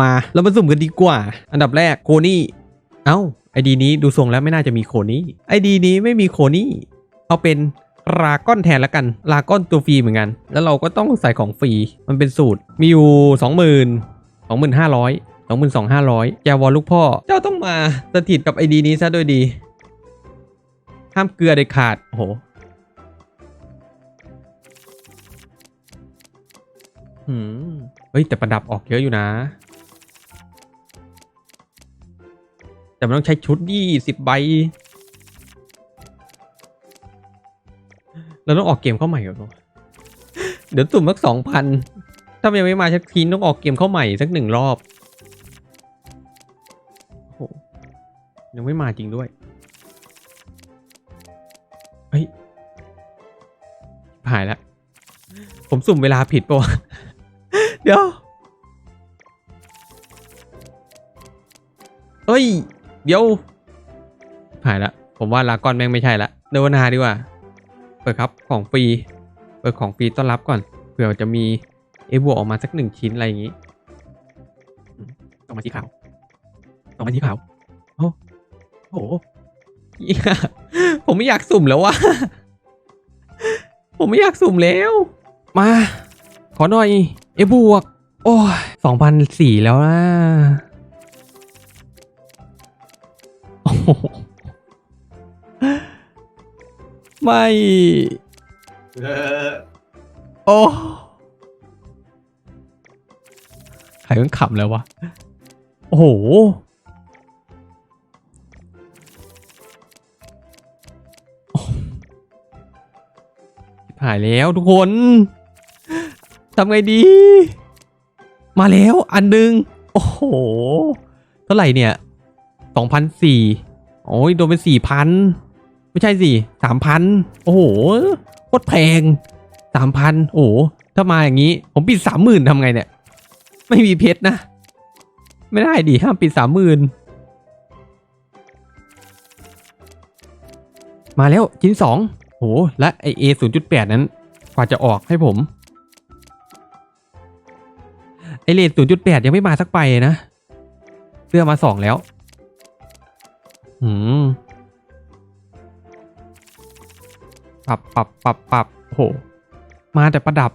มาเรามาสุ่มกันดีกว่า อันดับแรกโคนี่ เอ้าไอดีนี้ดูทรงแล้วไม่น่าจะมีโคนี่ไอดีนี้ไม่มีโคนี่เอาเป็นลาก้อนแทนแล้วกันลาก้อนตัวฟรีเหมือนกัน แล้วเราก็ต้องใส่ของฟรีมันเป็นสูตรมีอยู่สองหมื่นสองหมื่นห้าร้อยสองหมื่นสองห้าร้อยแจวอลลูกพ่อ เจ้าต้องมาสถิตกับไอดีนี้ซะด้วยดี ห้ามเกลือเด็ดขาดโอ้โหหืมเฮ้ยแต่ประดับออกเยอะอยู่นะ แต่มันต้องใช้ชุดยี่สิบใบ เราต้องออกเกมเข้าใหม่ก่อนเดี๋ยวตุ่มสักสองพัน ถ้ายังไม่มาชักทีต้องออกเกมเข้าใหม่สักหนึ่งรอบโอ้โหยังไม่มาจริงด้วย เฮ้ยหายแล้ว ผมสุ่มเวลาผิดปะวะเดี๋ยว เฮ้ย เดี๋ยวหายละ ผมว่าลากอนแม่งไม่ใช่ละเดวนาดีกว่า เปิดครับของฟรี เปิดของฟรีต้อนรับก่อน เผื่อจะมีเอบวกออกมาสักหนึ่งชิ้นอะไรอย่างงี้อืมต้องมาที่ขาวต้องมาที่ขาว โอ้โหเหี้ยผมไม่อยากสุ่มแล้วว่ะผมไม่อยากสุ่มแล้ว มา ขอหน่อย เอบวก โอ้ยสองพันสี่แล้วนะ ไม่ เออโอ้ใครมันขำแล้ววะ โอ้โห หายแล้วทุกคน ทำไงดี มาแล้วอันหนึง โอ้โห เท่าไหร่เนี่ย สองพันสี่โอ้ยโดนไปสี่พันไม่ใช่สิสามพันโอ้โหโคตรแพงสามพันโอ้โหถ้ามาอย่างนี้ ผมปิดสามหมื่นทำไงเนี่ย ไม่มีเพชรนะ ไม่ได้ดิห้ามปิดสามหมื่นมาแล้วชิ้นสองโหและไอเอศูนย์จุดแปดนั้น กว่าจะออกให้ผม ไอเลทศูนย์จุดแปดยังไม่มาสักใบเลยนะ เสื้อมาสองแล้ว หืมปรับปรับปรับปรับโอ้โห มาแต่ประดับ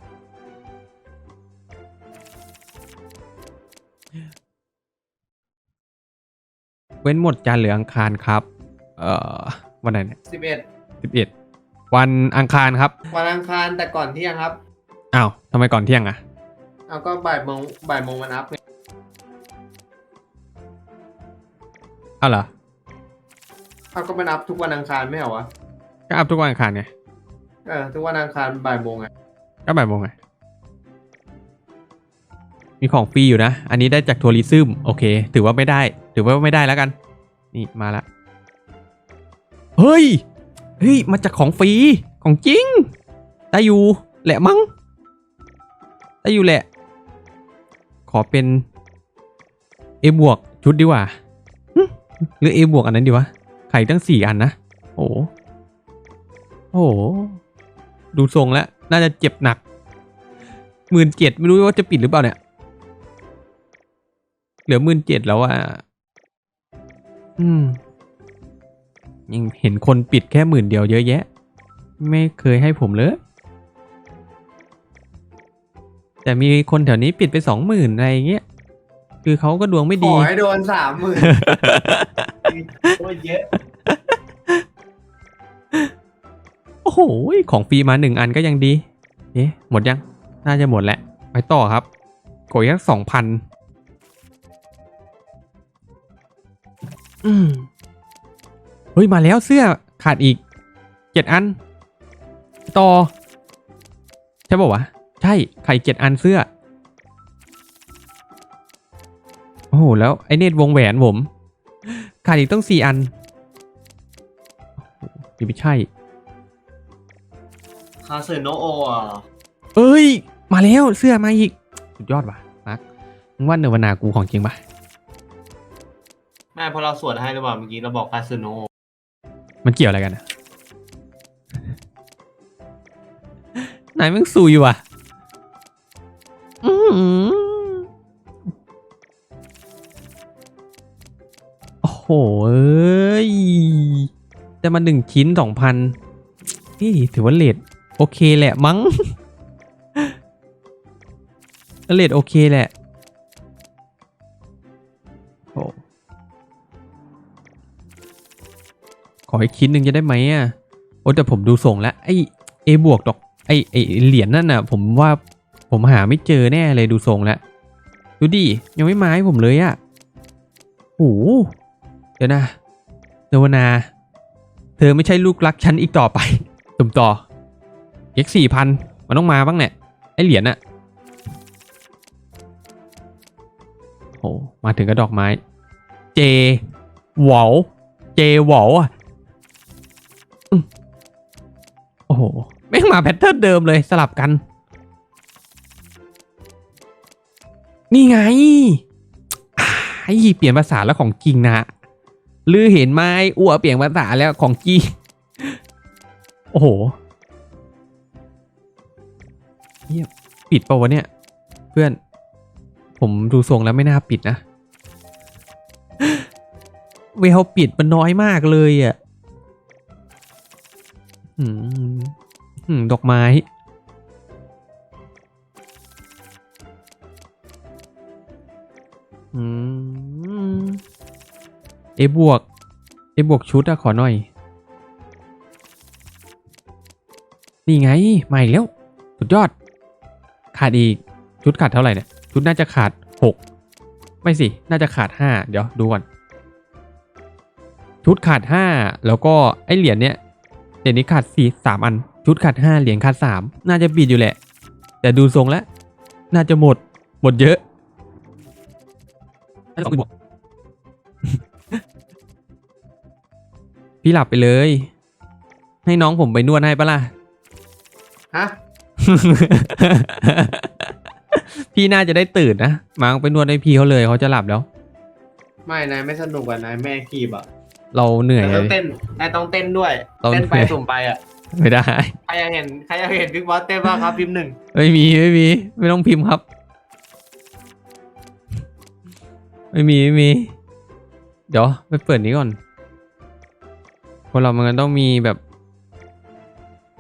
เว้นหมดจานเหลืออังคารครับ เอ่อ วันไหนเนี่ยสิบเอ็ดสิบเอ็ดวันอังคารครับ วันอังคารแต่ก่อนเที่ยงครับอ้าวทำไมก่อนเที่ยงอะเอาก็บ่ายโมงบ่ายโมงวันอัพไงอ้าวเหรอ เอาก็มันอัพทุกวันอังคารไม่เหรอวะ ก็อัพทุกวันอังคารไงเออ ทุกวันอังคารบ่ายโมงไงก็บ่ายโมงไง มีของฟรีอยู่นะ อันนี้ได้จากทัวริซึมโอเค ถือว่าไม่ได้ ถือว่าไม่ได้แล้วกัน นี่มาละ เฮ้ย เฮ้ย มาจากของฟรี ของจริง ได้อยู่แหละมั้ง ได้อยู่แหละ ขอเป็น A บวกชุดดีกว่าหึหรือ A บวกอันนั้นดีวะ ไข่ตั้งสี่อันนะโอ้โหโอ้โห ดูทรงแล้ว น่าจะเจ็บหนักหมื่นเจ็ดไม่รู้ว่าจะปิดหรือเปล่าเนี่ย เหลือหมื่นเจ็ดแล้วอะอืม ยังเห็นคนปิดแค่หมื่นเดียวเยอะแยะ ไม่เคยให้ผมเลย แต่มีคนแถวนี้ปิดไปสองหมื่นอะไรอย่างเงี้ย คือเขาก็ดวงไม่ขดีอให้โดนสามหมื่น โอ้ยเยอะโอ้โหของฟรีมาหนึ่งอันก็ยังดี เอ๊ะหมดยัง น่าจะหมดแหละไปต่อครับกดยักสองพันอืมเฮ้ยมาแล้วเสื้อขาดอีกเจ็ดอัน ต่อ ใช่ป่าวะ ใช่ไขาดอีกเจ็ดอันเสื้อ โอ้โห แล้วไอเนตวงแหวนผม ขาดอีกต้องสี่อันโอ้โหนี่ไม่ใช่ คาเซโนโออะเอ้ย มาแล้วเสื้อมาอีก สุดยอดว่ะนักมึงว่าเนวนากูของจริงปะไม่เพราะเราสวดให้หรือเปล่าเมื่อกี้เราบอกคาเซโนมันเกี่ยวอะไรกันอะนายมึงซุยว่ะ หเอ้ยจะมาหนึ่งชิ้นสองพันนี่ถือว่าเลทโอเคแหละมั้งเลทโอเคแหละโอ้ขออีกชิ้นหนึ่งจะได้ไหมอะโอ้แต่ผมดูส่งแล้วไอ้เอบวกดอกไอ้ไอ้เหรียญนั่นน่ะ ผมว่าผมหาไม่เจอแน่เลยดูทรงแล้ว ดูดิ ยังไม่มาให้ผมเลยอะ่ะโอ้ เดี๋ยวนะเนวนา เธอไม่ใช่ลูกรักฉันอีกต่อไปตุ่มต่อ x สี่พันมันต้องมาบ้างเนี่ยไอเหรียญอะโอ้มาถึงกระดอกไม้ เจวอลเจวออะอืมโอ้โหแม่งมาแพทเทิร์นเดิมเลยสลับกัน นี่ไงไอ้เปลี่ยนภาษาแล้วของจริงนะ ลือเห็นไหมอ้วเปลี่ยนภาษาแล้วของจริงโอ้โหเฮียปิดเปล่าวะเนี่ย เพื่อน ผมดูทรงแล้วไม่น่าปิดนะ เวลปิดมันน้อยมากเลยอะอืมดอกไม้อืม เอบวกเอบวกชุดอะขอหน่อย นี่ไงมาอีกแล้ว สุดยอด ขาดอีก ชุดขาดเท่าไหร่เนี่ย ชุดน่าจะขาดหกไม่สิ น่าจะขาดห้าเดี๋ยวดูก่อน ชุดขาดห้าแล้วก็ไอเหรียญเนี้ยเหรียญนี้ขาดสี่สามอัน ชุดขาดห้าเหรียญขาดสามน่าจะปิดอยู่แหละ แต่ดูทรงแล้ว น่าจะหมด หมดเยอะน่าจะต้องไปบวก พี่หลับไปเลย ให้น้องผมไปนวดให้ปะล่ะ ฮะ พี่น่าจะได้ตื่นนะมาไปนวดให้พี่เขาเลยเขาจะหลับแล้ว ไม่นายไม่สนุกอะนายแม่คีบอะเราเหนื่อย นายเลต้องยเต้นนายต้องเต้นด้วยต้องเต้นไปเหนื่อย สุ่มไปอะ ไม่ได้ ใครอยากเห็นใครอยากเห็นบิ๊กบอสเต้นบ้างครับพิมพ์หนึ่งไม่มีไม่มี ไม่ต้องพิมพ์ครับ ไม่มีไม่มี เดี๋ยวไปเปิดนี้ก่อน คนเรามันก็ต้องมีแบบ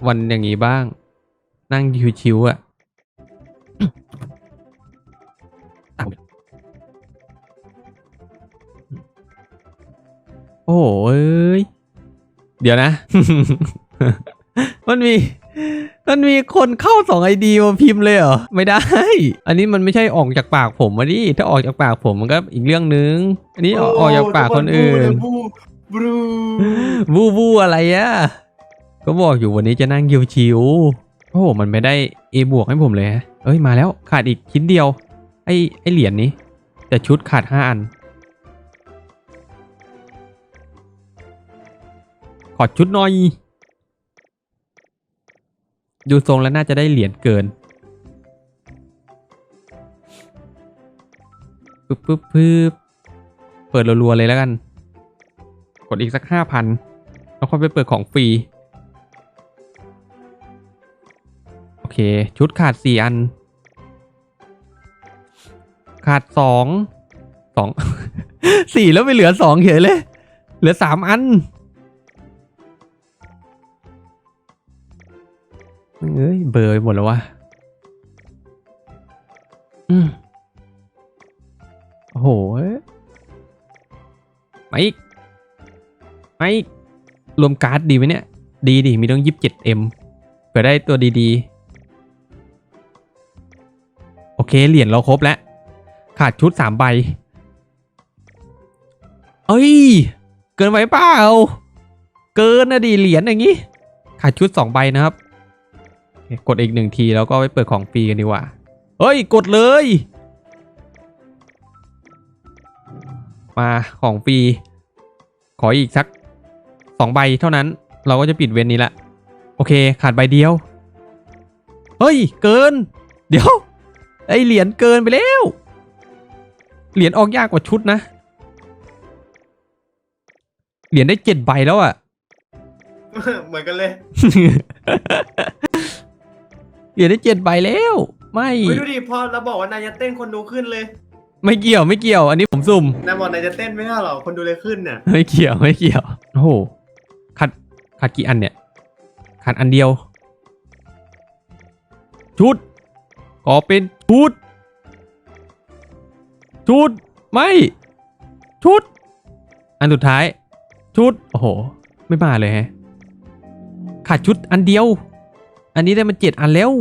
วันอย่างนี้บ้าง นั่งชิวๆอะโอ้เอ้ย เดี๋ยวนะ มันมี มันมีคนเข้าสองไอดีมาพิมพ์เลยเหรอ ไม่ได้ อันนี้มันไม่ใช่ออกจากปากผมมาดิ ถ้าออกจากปากผมมันก็อีกเรื่องนึง อันนี้ออกจากปากคนอื่น บูบรูวูวูอะไรอะก็บอกอยู่วันนี้จะนั่งชิวๆโอ้โหมันไม่ได้ A บวกให้ผมเลยฮะเอ้ยมาแล้วขาดอีกชิ้นเดียว ไอไอเหรียญนี้ แต่ชุดขาดห้าอัน ขอชุดหน่อย ดูทรงแล้วน่าจะได้เหรียญเกินปึ๊บปึ๊บปึ๊บเปิดรัวๆเลยแล้วกัน กดอีกสักห้าพันแล้วค่อยไปเปิดของฟรี โอเค ชุดขาดสี่อัน ขาดสองสองสี่แล้วไปเหลือสองเฉยเลย เหลือสามอันเอ้ยเบอร์ไปหมดแล้ววะอืมโอ้โหมาอีก ไม่รวมการ์ดดีไหมเนี่ย ดีดิมีต้องยิบเจ็ดเอ็มเผื่อได้ตัวดีๆ โอเค เหรียญเราครบแล้ว ขาดชุดสามใบ เอ้ย เกินไปเปล่า เกินนะดิเหรียญอย่างงี้ ขาดชุดสองใบนะครับ กดอีกหนึ่งทีแล้วก็ไปเปิดของฟรีกันดีกว่า เฮ้ย กดเลย มาของฟรีขออีกสัก สองใบเท่านั้น เราก็จะปิดเว้นนี้ละ โอเค ขาดใบเดียว เฮ้ย เกิน เดี๋ยว ไอเหรียญเกินไปแล้ว เหรียญออกยากกว่าชุดนะ เหรียญได้เจ็ดใบแล้วอะ่ะเหมือนกันเลย เหรียญได้เจ็ดใบแล้ว ไม่เฮ้ยดูดิพอเราบอกว่านายจะเต้นคนดูขึ้นเลยไม่เกี่ยวไม่เกี่ยว อันนี้ผมซุ่มนายบอกนายจะเต้นไม่ใช่หรอคนดูเลยขึ้นน่ะไม่เกี่ยวไม่เกี่ยวโอ้โหขาด ขาดกี่อันเนี่ย ขาดอันเดียว ชุดก็เป็นชุด ชุด ไม่ ชุด อันสุดท้าย ชุด โอ้โห ไม่มาเลยแฮะ ขาดชุดอันเดียว อันนี้ได้มาเจ็ดอันแล้ว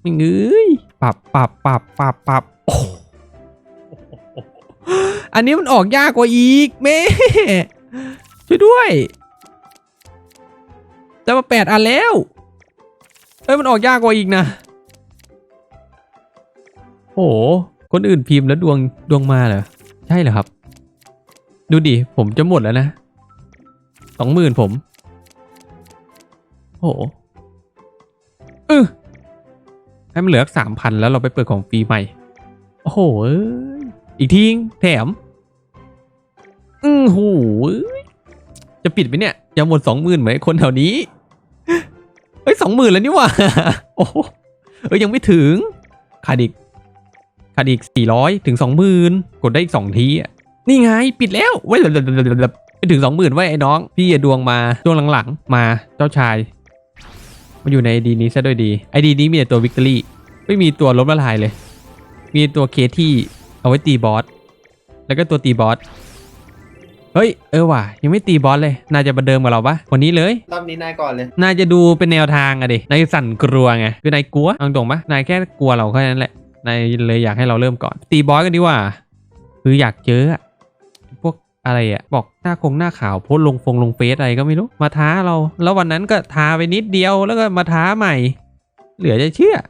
ไม่เงยปรับปรับปรับปรับปรับโอ้อันนี้มันออกยากกว่าอีกแม่ช่วยด้วย จะมาแปดอันแล้ว เอ้ยมันออกยากกว่าอีกนะ โอ้โหคนอื่นพิมพ์แล้วดวงดวงมาเหรอ ใช่เหรอครับ ดูดิ ผมจะหมดแล้วนะสองหมื่นผม โอ้โหเออให้มันเหลือสามพันแล้วเราไปเปิดของฟรีใหม่ โอ้โหอีกทีงแถม อือหเอ้ย จะปิดไหมเนี่ยจะหมดสองหมื่นเหมคนแถวนี้เฮ้ยสองหมื่นแล้วนี่ว่าโอ้เอ้ยยังไม่ถึงขาดอีกขาดอีกสี่ร้อยถึงสองหมื่นกดได้อีกสองทีอะนี่ไงปิดแล้วเว้ยไปถึงสองหมื่นไว้ไอ้น้อง พี่อย่าดวงมาดวงหลังๆ มาเจ้าชายมาอยู่ในไอดีนี้ซะด้วยดีไอดีนี้มีแต่ตัววิกตอรี่ไม่มีตัวล้มละลายเลย มีตัวเคที่เอาไว้ตีบอสแล้วก็ตัวตีบอส เฮ้ยเออว่ะยังไม่ตีบอสเลยน่าจะประเดิมกับเราปะวันนี้เลย รอบนี้นายก่อนเลย นายจะดูเป็นแนวทางอะดินายสั่นกลัวไงคือนายกลัวเอาตรงปะนายแค่กลัวเราแค่นั้นแหละนายเลยอยากให้เราเริ่มก่อน ตีบอสกันดีกว่า คืออยากเจออะพวกอะไรอะบอกหน้าคงหน้าขาวโพสต์ลงฟงลงเฟซอะไรก็ไม่รู้มาท้าเรา แล้ววันนั้นก็ท้าไปนิดเดียวแล้วก็มาท้าใหม่ เหลือจะเชื่อ